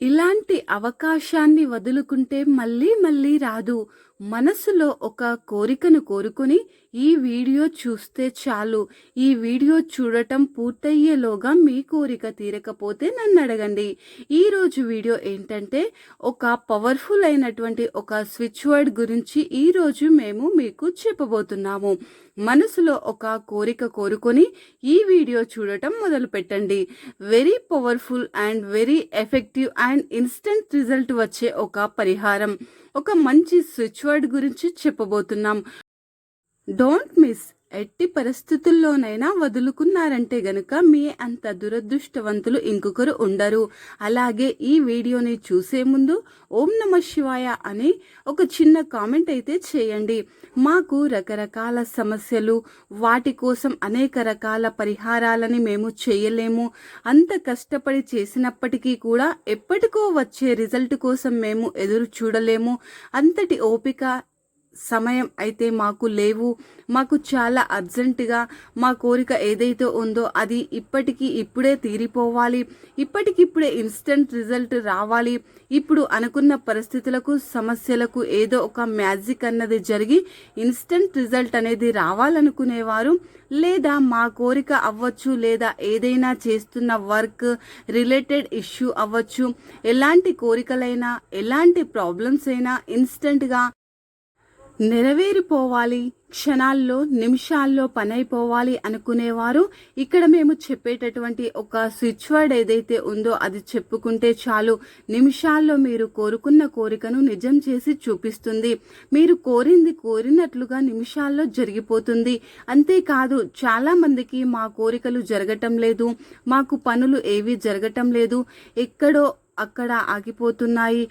ఇలాంటి అవకాశాన్ని వదులుకుంటే మళ్ళీ మళ్ళీ రాదు. మనసులో ఒక కోరికను కోరుకుని ఈ వీడియో చూస్తే చాలు. ఈ వీడియో చూడటం పూర్తయ్యేలోగా మీ కోరిక తీరకపోతే నన్ను అడగండి. ఈరోజు వీడియో ఏంటంటే ఒక పవర్ఫుల్ అయినటువంటి ఒక స్విచ్ వర్డ్ గురించి ఈరోజు మేము మీకు చెప్పబోతున్నాము. మనసులో ఒక కోరిక కోరుకొని ఈ వీడియో చూడటం మొదలు పెట్టండి very powerful and very effective and instant result వచ్చే ఒక పరిహారం. ఒక మంచి స్విచ్ వర్డ్ గురించి చెప్పబోతున్నాం. డోంట్ మిస్ ఎట్టి పరిస్థితుల్లోనైనా వదులుకున్నారంటే గనుక మీ అంత దురదృష్టవంతులు ఇంకొకరు ఉండరు. అలాగే ఈ వీడియోని చూసే ముందు ఓం నమ శివాయ అని ఒక చిన్న కామెంట్ అయితే చేయండి. మాకు రకరకాల సమస్యలు వాటి కోసం అనేక రకాల పరిహారాలని మేము చేయలేము. అంత కష్టపడి చేసినప్పటికీ కూడా ఎప్పటికో వచ్చే రిజల్ట్ కోసం మేము ఎదురు చూడలేము. అంతటి ఓపిక సమయం అయితే మాకు లేవు. మాకు చాలా అర్జెంటుగా మా కోరిక ఏదైతే ఉందో అది ఇప్పటికి ఇప్పుడే తీరిపోవాలి. ఇప్పటికిప్పుడే ఇన్స్టెంట్ రిజల్ట్ రావాలి. ఇప్పుడు అనుకున్న పరిస్థితులకు సమస్యలకు ఏదో ఒక మ్యాజిక్ అన్నది జరిగి ఇన్స్టెంట్ రిజల్ట్ అనేది రావాలనుకునేవారు లేదా మా కోరిక అవ్వచ్చు లేదా ఏదైనా చేస్తున్న వర్క్ రిలేటెడ్ ఇష్యూ అవ్వచ్చు. ఎలాంటి కోరికలైనా ఎలాంటి ప్రాబ్లమ్స్ అయినా ఇన్స్టెంట్గా నెరవేరిపోవాలి క్షణాల్లో నిమిషాల్లో పనైపోవాలి అనుకునేవారు ఇక్కడ మేము చెప్పేటటువంటి ఒక స్విచ్ వర్డ్ ఏదైతే ఉందో అది చెప్పుకుంటే చాలు. నిమిషాల్లో మీరు కోరుకున్న కోరికను నిజం చేసి చూపిస్తుంది. మీరు కోరింది కోరినట్లుగా నిమిషాల్లో జరిగిపోతుంది. అంతేకాదు చాలా మందికి మా కోరికలు జరగటం లేదు. మాకు పనులు ఏవి జరగటం లేదు. ఎక్కడో అక్కడ ఆగిపోతున్నాయి.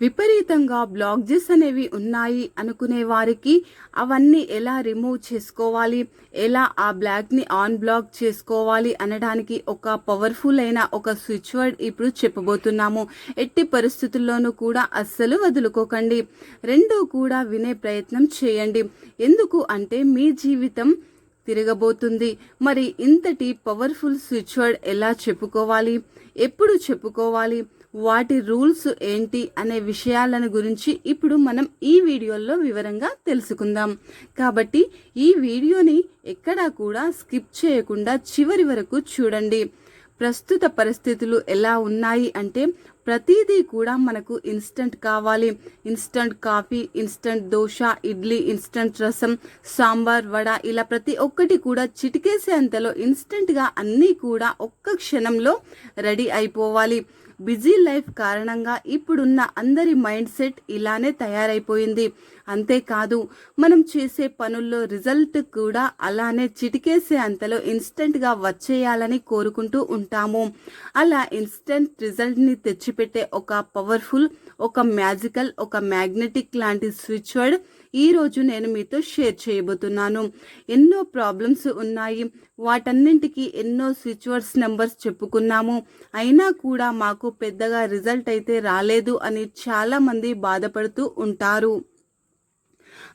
విపరీతంగా బ్లాక్జెస్ అనేవి ఉన్నాయి అనుకునే వారికి అవన్నీ ఎలా రిమూవ్ చేసుకోవాలి? ఎలా ఆ బ్లాక్ని ఆన్ బ్లాక్ చేసుకోవాలి? అనడానికి ఒక పవర్ఫుల్ అయిన ఒక స్విచ్ వర్డ్ ఇప్పుడు చెప్పబోతున్నాము. ఎట్టి పరిస్థితుల్లోనూ కూడా అస్సలు వదులుకోకండి. రెండూ కూడా వినే ప్రయత్నం చేయండి. ఎందుకు అంటే మీ జీవితం తిరగబోతుంది. మరి ఇంతటి పవర్ఫుల్ స్విచ్ వర్డ్ ఎలా చెప్పుకోవాలి? ఎప్పుడు చెప్పుకోవాలి? వాటి రూల్స్ ఏంటి అనే విషయాలను గురించి ఇప్పుడు మనం ఈ వీడియోలో వివరంగా తెలుసుకుందాం. కాబట్టి ఈ వీడియోని ఎక్కడా కూడా స్కిప్ చేయకుండా చివరి వరకు చూడండి. ప్రస్తుత పరిస్థితులు ఎలా ఉన్నాయి అంటే ప్రతిదీ కూడా మనకు ఇన్స్టంట్ కావాలి. Instant coffee instant dosa idli instant rasam sambar vada ఇలా ప్రతి ఒక్కటి కూడా చిటికేసే అంతలో ఇన్స్టంట్గా అన్నీ కూడా ఒక్క క్షణంలో రెడీ అయిపోవాలి. బిజీ లైఫ్ కారణంగా ఇప్పుడున్న అందరి మైండ్ సెట్ ఇలానే తయారైపోయింది. అంతేకాదు మనం చేసే పనుల్లో రిజల్ట్ కూడా అలానే చిటికేసే అంతలో ఇన్స్టెంట్గా వచ్చేయాలని కోరుకుంటూ ఉంటాము. అలా ఇన్స్టెంట్ రిజల్ట్ని తెచ్చిపెట్టే ఒక పవర్ఫుల్ ఒక మ్యాజికల్ ఒక మ్యాగ్నెటిక్ లాంటి స్విచ్ వర్డ్ ఈరోజు నేను మీతో షేర్ చేయబోతున్నాను. ఎన్నో ప్రాబ్లమ్స్ ఉన్నాయి. వాటన్నింటికి ఎన్నో స్విచ్ వర్డ్స్ నెంబర్స్ చెప్పుకున్నాము. అయినా కూడా మాకు పెద్దగా రిజల్ట్ అయితే రాలేదు అని చాలామంది బాధపడుతూ ఉంటారు.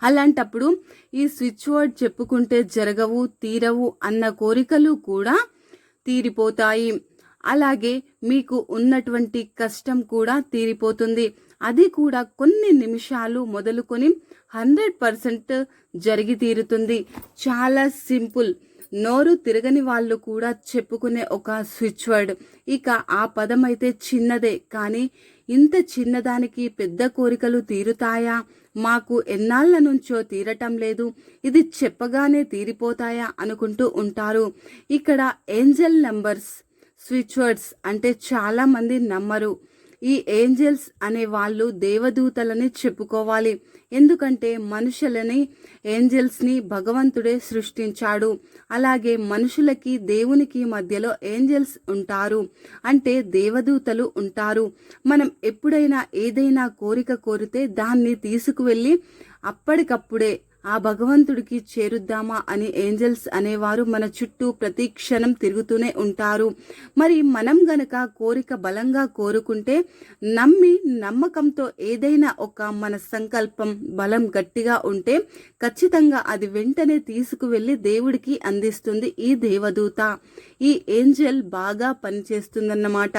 అలాంటప్పుడు ఈ స్విచ్ వర్డ్ చెప్పుకుంటే జరగవు తీరవు అన్న కోరికలు కూడా తీరిపోతాయి. అలాగే మీకు ఉన్నటువంటి కష్టం కూడా తీరిపోతుంది. అది కూడా కొన్ని నిమిషాలు మొదలుకొని హండ్రెడ్ పర్సెంట్ జరిగి తీరుతుంది. చాలా సింపుల్. నోరు తిరగని వాళ్ళు కూడా చెప్పుకునే ఒక స్విచ్ వర్డ్. ఇక ఆ పదం అయితే చిన్నదే. కానీ ఇంత చిన్నదానికి పెద్ద కోరికలు తీరుతాయా? మాకు ఎన్నాళ్ళ నుంచో తీరటం లేదు. ఇది చెప్పగానే తీరిపోతాయా అనుకుంటూ ఉంటారు. ఇక్కడ ఏంజల్ నంబర్స్ స్విచ్ వర్డ్స్ అంటే చాలామంది నమ్మరు. ఈ ఏంజల్స్ అనే వాళ్ళు దేవదూతలని చెప్పుకోవాలి. ఎందుకంటే మనుషులని ఏంజల్స్ని భగవంతుడే సృష్టించాడు. అలాగే మనుషులకి దేవునికి మధ్యలో ఏంజల్స్ ఉంటారు. అంటే దేవదూతలు ఉంటారు. మనం ఎప్పుడైనా ఏదైనా కోరిక కోరితే దాన్ని తీసుకువెళ్ళి అప్పటికప్పుడే ఆ భగవంతుడికి చేరుద్దామా అని ఏంజల్స్ అనేవారు మన చుట్టూ ప్రతి క్షణం తిరుగుతూనే ఉంటారు. మరి మనం గనక కోరిక బలంగా కోరుకుంటే నమ్మి నమ్మకంతో ఏదైనా ఒక మన సంకల్పం బలం గట్టిగా ఉంటే ఖచ్చితంగా అది వెంటనే తీసుకువెళ్ళి దేవుడికి అందిస్తుంది ఈ దేవదూత. ఈ ఏంజల్ బాగా పనిచేస్తుందన్నమాట.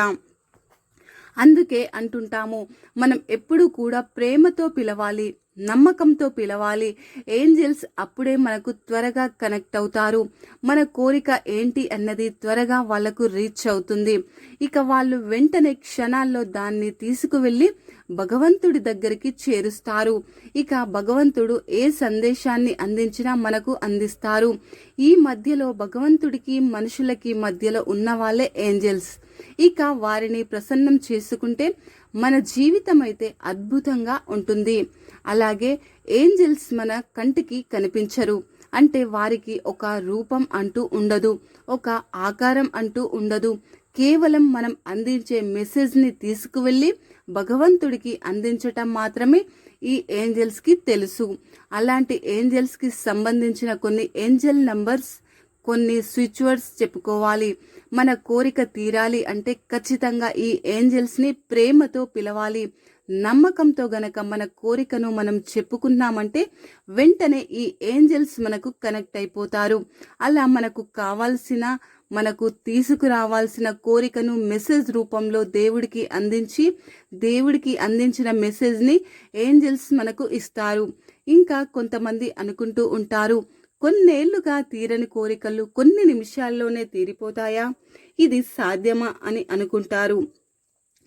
అందుకే అంటుంటాము మనం ఎప్పుడూ కూడా ప్రేమతో పిలవాలి. నమ్మకంతో పిలవాలి. ఏంజెల్స్ అప్పుడే మనకు త్వరగా కనెక్ట్ అవుతారు. మన కోరిక ఏంటి అన్నది త్వరగా వాళ్ళకు రీచ్ అవుతుంది. ఇక వాళ్ళు వెంటనే క్షణాల్లో దాన్ని తీసుకువెళ్ళి భగవంతుడి దగ్గరికి చేరుస్తారు. ఇక భగవంతుడు ఏ సందేశాన్ని అందించినా మనకు అందిస్తారు. ఈ మధ్యలో భగవంతుడికి మనుషులకి మధ్యలో ఉన్న వాళ్ళే ఏంజెల్స్. ఇక వారిని ప్రసన్నం చేసుకుంటే మన జీవితం అయితే అద్భుతంగా ఉంటుంది. అలాగే ఏంజల్స్ మన కంటికి కనిపించరు. అంటే వారికి ఒక రూపం అంటూ ఉండదు ఒక ఆకారం అంటూ ఉండదు. కేవలం మనం అందించే మెసేజ్ని తీసుకువెళ్ళి భగవంతుడికి అందించటం మాత్రమే ఈ ఏంజల్స్కి తెలుసు. అలాంటి ఏంజల్స్కి సంబంధించిన కొన్ని ఏంజల్ నంబర్స్ కొన్ని స్విచ్ వర్డ్స్ చెప్పుకోవాలి. మన కోరిక తీరాలి అంటే ఖచ్చితంగా ఈ ఏంజల్స్ని ప్రేమతో పిలవాలి. నమ్మకంతో గనక మన కోరికను మనం చెప్పుకున్నామంటే వెంటనే ఈ ఏంజల్స్ మనకు కనెక్ట్ అయిపోతారు. అలా మనకు కావాల్సిన మనకు తీసుకురావాల్సిన కోరికను మెసేజ్ రూపంలో దేవుడికి అందించి దేవుడికి అందించిన మెసేజ్ని ఏంజల్స్ మనకు ఇస్తారు. ఇంకా కొంతమంది అనుకుంటూ ఉంటారు కొన్నేళ్ళుగా తీరని కోరికలు కొన్ని నిమిషాల్లోనే తీరిపోతాయా? ఇది సాధ్యమా అని అనుకుంటారు.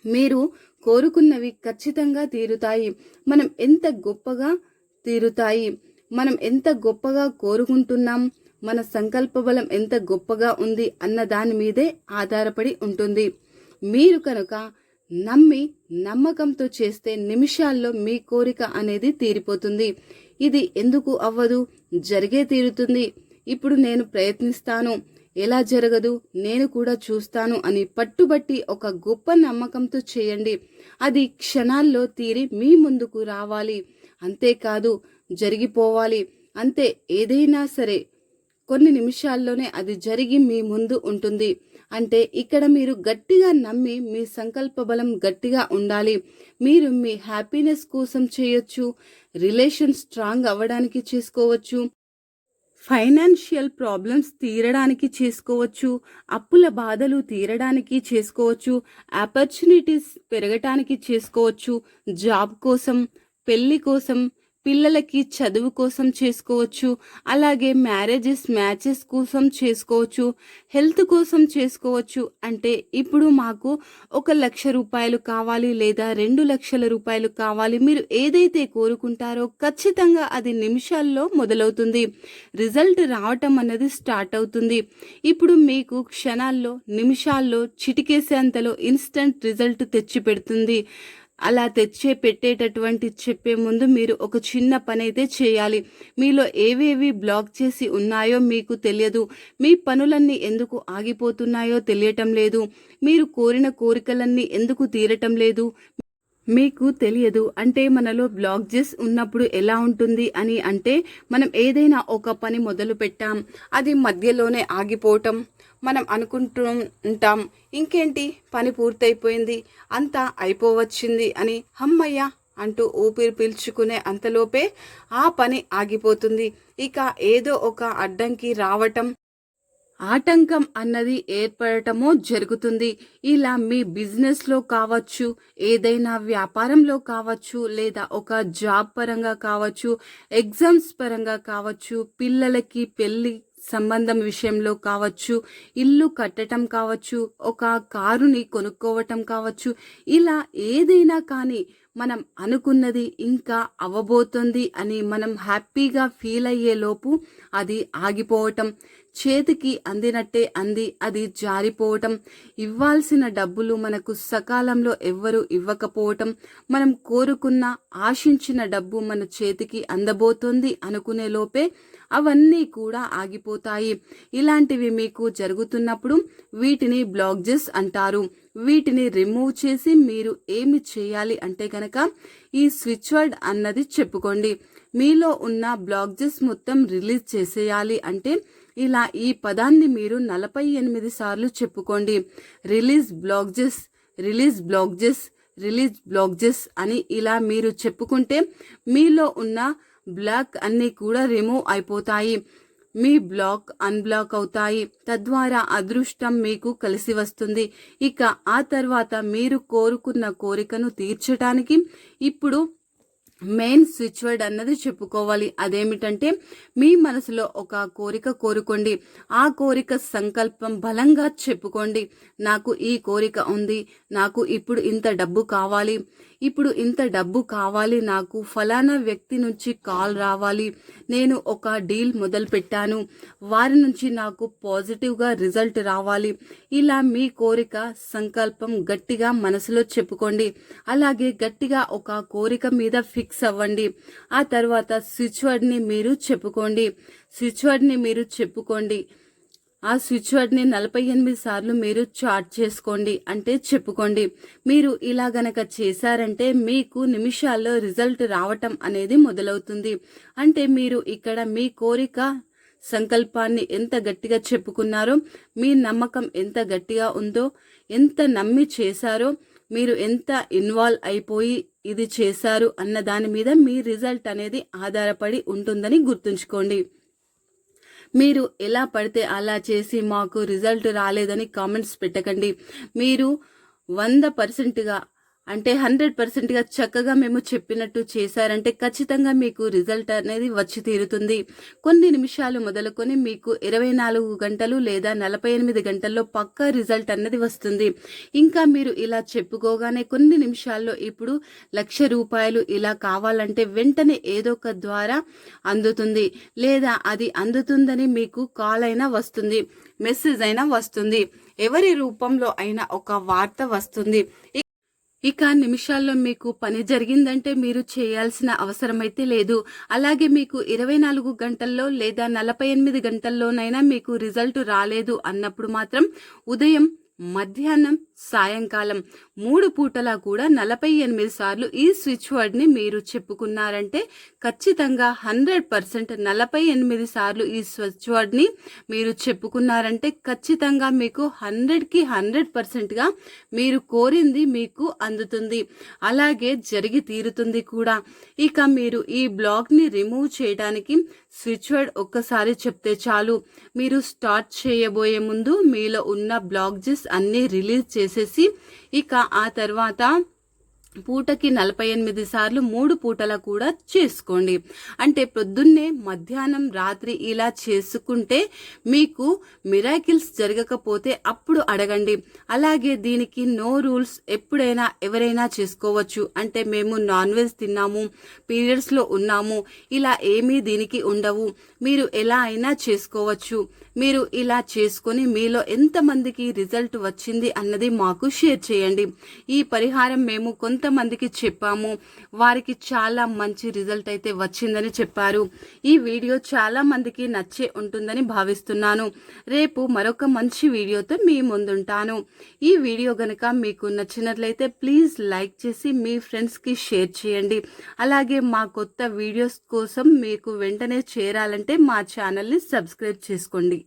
మీరు కోరుకున్నవి ఖచ్చితంగా తీరుతాయి. మనం ఎంత గొప్పగా తీరుతాయి? మనం ఎంత గొప్పగా కోరుకుంటున్నాం? మన సంకల్ప బలం ఎంత గొప్పగా ఉంది అన్న దాని మీదే ఆధారపడి ఉంటుంది. మీరు కనుక నమ్మి నమ్మకంతో చేస్తే నిమిషాల్లో మీ కోరిక అనేది తీరిపోతుంది. ఇది ఎందుకు అవ్వదు? జరిగే తీరుతుంది. ఇప్పుడు నేను ప్రయత్నిస్తాను. ఎలా జరగదు? నేను కూడా చూస్తాను అని పట్టుబట్టి ఒక గొప్ప నమ్మకంతో చేయండి. అది క్షణాల్లో తీరి మీ ముందుకు రావాలి. అంతేకాదు జరిగిపోవాలి. అంతే ఏదైనా సరే కొన్ని నిమిషాల్లోనే అది జరిగి మీ ముందు ఉంటుంది. అంటే ఇక్కడ మీరు గట్టిగా నమ్మి మీ సంకల్ప బలం గట్టిగా ఉండాలి. మీరు మీ హ్యాపీనెస్ కోసం చేయొచ్చు రిలేషన్ స్ట్రాంగ్ అవ్వడానికి చేసుకోవచ్చు ఫైనాన్షియల్ ప్రాబ్లమ్స్ తీరడానికి చేసుకోవచ్చు అప్పుల బాధలు తీరడానికి చేసుకోవచ్చు ఆపర్చునిటీస్ పెరగటానికి చేసుకోవచ్చు జాబ్ కోసం పెళ్ళి కోసం పిల్లలకి చదువు కోసం చేసుకోవచ్చు అలాగే మ్యారేజెస్ మ్యాచెస్ కోసం చేసుకోవచ్చు హెల్త్ కోసం చేసుకోవచ్చు. అంటే ఇప్పుడు మాకు ఒక లక్ష రూపాయలు కావాలి లేదా రెండు లక్షల రూపాయలు కావాలి మీరు ఏదైతే కోరుకుంటారో ఖచ్చితంగా అది నిమిషాల్లో మొదలవుతుంది. రిజల్ట్ రావటం అన్నది స్టార్ట్ అవుతుంది. ఇప్పుడు మీకు క్షణాల్లో నిమిషాల్లో చిటికేసేంతలో ఇన్స్టంట్ రిజల్ట్ తెచ్చి పెడుతుంది అలా తెచ్చే పెట్టేటటువంటి చెప్పే ముందు మీరు ఒక చిన్న పని అయితే చేయాలి. మీలో ఏవేవి బ్లాక్ చేసి ఉన్నాయో మీకు తెలియదు. మీ పనులన్నీ ఎందుకు ఆగిపోతున్నాయో తెలియటం లేదు. మీరు కోరిన కోరికలన్నీ ఎందుకు తీరటం లేదు? మీకు తెలియదు. అంటే మనలో బ్లాగ్జెస్ ఉన్నప్పుడు ఎలా ఉంటుంది అని అంటే మనం ఏదైనా ఒక పని మొదలు పెట్టాం. అది మధ్యలోనే ఆగిపోవటం. మనం అనుకుంటూ ఉంటాం ఇంకేంటి? పని పూర్తయిపోయింది. అంతా అయిపోవచ్చింది అని హమ్మయ్య అంటూ ఊపిరి పీల్చుకునే అంతలోపే ఆ పని ఆగిపోతుంది. ఇక ఏదో ఒక అడ్డంకి రావటం. ఆటంకం అన్నది ఏర్పడటమో జరుగుతుంది. ఇలా మీ బిజినెస్లో కావచ్చు ఏదైనా వ్యాపారంలో కావచ్చు లేదా ఒక జాబ్ పరంగా కావచ్చు ఎగ్జామ్స్ పరంగా కావచ్చు పిల్లలకి పెళ్ళి సంబంధం విషయంలో కావచ్చు ఇల్లు కట్టడం కావచ్చు ఒక కారుని కొనుక్కోవటం కావచ్చు ఇలా ఏదైనా కానీ మనం అనుకున్నది ఇంకా అవ్వబోతుంది అని మనం హ్యాపీగా ఫీల్ అయ్యేలోపు అది ఆగిపోవటం చేతికి అందినట్టే అంది అది జారిపోవటం ఇవ్వాల్సిన డబ్బులు మనకు సకాలంలో ఎవ్వరూ ఇవ్వకపోవటం మనం కోరుకున్న ఆశించిన డబ్బు మన చేతికి అందబోతోంది అనుకునే లోపే అవన్నీ కూడా ఆగిపోతాయి. ఇలాంటివి మీకు జరుగుతున్నప్పుడు వీటిని బ్లాగ్జెస్ అంటారు. వీటిని రిమూవ్ చేసి మీరు ఏమి చేయాలి అంటే కనుక ఈ స్విచ్ వర్డ్ అన్నది చెప్పుకోండి. మీలో ఉన్న బ్లాగ్జెస్ మొత్తం రిలీజ్ చేసేయాలి అంటే ఇలా ఈ పదాన్ని మీరు నలభై ఎనిమిది సార్లు చెప్పుకోండి. Release blockages release blockages release blockages అని ఇలా మీరు చెప్పుకుంటే మీలో ఉన్న బ్లాక్ అన్నీ కూడా రిమూవ్ అయిపోతాయి. మీ బ్లాక్ అన్బ్లాక్ అవుతాయి. తద్వారా అదృష్టం మీకు కలిసి వస్తుంది. ఇక ఆ తర్వాత మీరు కోరుకున్న కోరికను తీర్చడానికి ఇప్పుడు మెయిన్ స్విచ్ వర్డ్ అన్నది చెప్పుకోవాలి. అదేమిటంటే మీ మనసులో ఒక కోరిక కోరుకోండి. ఆ కోరిక సంకల్పం బలంగా చెప్పుకోండి. నాకు ఈ కోరిక ఉంది. నాకు ఇప్పుడు ఇంత డబ్బు కావాలి. ఇప్పుడు ఇంత డబ్బు కావాలి. నాకు ఫలానా వ్యక్తి నుంచి కాల్ రావాలి. నేను ఒక డీల్ మొదలు పెట్టాను వారి నుంచి నాకు పాజిటివ్గా రిజల్ట్ రావాలి. ఇలా మీ కోరిక సంకల్పం గట్టిగా మనసులో చెప్పుకోండి. అలాగే గట్టిగా ఒక కోరిక మీద ఫిక్స్ ఫిక్స్ అవ్వండి. ఆ తర్వాత స్విచ్ వర్డ్ని మీరు చెప్పుకోండి. స్విచ్ వర్డ్ని మీరు చెప్పుకోండి. ఆ స్విచ్ వర్డ్ని నలభై ఎనిమిది సార్లు మీరు చార్ట్ చేసుకోండి అంటే చెప్పుకోండి. మీరు ఇలా గనక చేశారంటే మీకు నిమిషాల్లో రిజల్ట్ రావటం అనేది మొదలవుతుంది. అంటే మీరు ఇక్కడ మీ కోరిక సంకల్పాన్ని ఎంత గట్టిగా చెప్పుకున్నారో మీ నమ్మకం ఎంత గట్టిగా ఉందో ఎంత నమ్మి చేశారో మీరు ఎంత ఇన్వాల్వ్ అయిపోయి ఇది చేశారు అన్న దాని మీద మీ రిజల్ట్ అనేది ఆధారపడి ఉంటుందని గుర్తుంచుకోండి. మీరు ఎలా పడితే అలా చేసి మాకు రిజల్ట్ రాలేదని కామెంట్స్ పెట్టకండి. మీరు వంద పర్సెంట్గా అంటే హండ్రెడ్ పర్సెంట్గా చక్కగా మేము చెప్పినట్టు చేశారంటే ఖచ్చితంగా మీకు రిజల్ట్ అనేది వచ్చి తీరుతుంది. కొన్ని నిమిషాలు మొదలుకొని మీకు ఇరవై నాలుగు గంటలు లేదా నలభై ఎనిమిది గంటల్లో పక్కా రిజల్ట్ అన్నది వస్తుంది. ఇంకా మీరు ఇలా చెప్పుకోగానే కొన్ని నిమిషాల్లో ఇప్పుడు లక్ష రూపాయలు ఇలా కావాలంటే వెంటనే ఏదో ఒక ద్వారా అందుతుంది. లేదా అది అందుతుందని మీకు కాల్ అయినా వస్తుంది. మెసేజ్ అయినా వస్తుంది. ఎవరి రూపంలో అయినా ఒక వార్త వస్తుంది. ఇక నిమిషాల్లో మీకు పని జరిగిందంటే మీరు చేయాల్సిన అవసరమైతే లేదు. అలాగే మీకు ఇరవై నాలుగు గంటల్లో లేదా నలభై ఎనిమిది గంటల్లోనైనా మీకు రిజల్ట్ రాలేదు అన్నప్పుడు మాత్రం ఉదయం మధ్యాహ్నం సాయంకాలం మూడు పూటలా కూడా నలభై ఎనిమిది సార్లు ఈ స్విచ్ వర్డ్ని మీరు చెప్పుకున్నారంటే ఖచ్చితంగా హండ్రెడ్ పర్సెంట్ నలభై ఎనిమిది సార్లు ఈ స్విచ్ వర్డ్ని మీరు చెప్పుకున్నారంటే ఖచ్చితంగా మీకు హండ్రెడ్కి హండ్రెడ్ పర్సెంట్గా మీరు కోరింది మీకు అందుతుంది. అలాగే జరిగి తీరుతుంది కూడా. ఇక మీరు ఈ బ్లాగ్ని రిమూవ్ చేయడానికి స్విచ్ వర్డ్ ఒక్కసారి చెప్తే చాలు. మీరు స్టార్ట్ చేయబోయే ముందు మీలో ఉన్న బ్లాగ్జెస్ అన్నీ రిలీజ్ చేసి చేసేసి ఇక ఆ తర్వాత పూటకి నలభై ఎనిమిది సార్లు మూడు పూటల కూడా చేసుకోండి. అంటే పొద్దున్నే మధ్యాహ్నం రాత్రి ఇలా చేసుకుంటే మీకు మిరాకిల్స్ జరగకపోతే అప్పుడు అడగండి. అలాగే దీనికి నో రూల్స్ ఎప్పుడైనా ఎవరైనా చేసుకోవచ్చు. అంటే మేము నాన్ వెజ్ తిన్నాము పీరియడ్స్లో ఉన్నాము ఇలా ఏమీ దీనికి ఉండవు. మీరు ఎలా అయినా చేసుకోవచ్చు. మీరు ఇలా చేసుకొని మీలో ఎంతమందికి రిజల్ట్ వచ్చింది అన్నది మాకు షేర్ చేయండి. ఈ పరిహారం మేము కొంతమందికి చెప్పాము. వారికి చాలా మంచి రిజల్ట్ అయితే వచ్చిందని చెప్పారు. ఈ వీడియో చాలా మందికి నచ్చే ఉంటుందని భావిస్తున్నాను. రేపు మరొక మంచి వీడియోతో మీ ముందుంటాను. ఈ వీడియో గనక మీకు నచ్చినట్లయితే ప్లీజ్ లైక్ చేసి మీ ఫ్రెండ్స్కి షేర్ చేయండి. అలాగే మా కొత్త వీడియోస్ కోసం మీకు వెంటనే చేరాలంటే మా ఛానల్ని సబ్స్క్రైబ్ చేసుకోండి.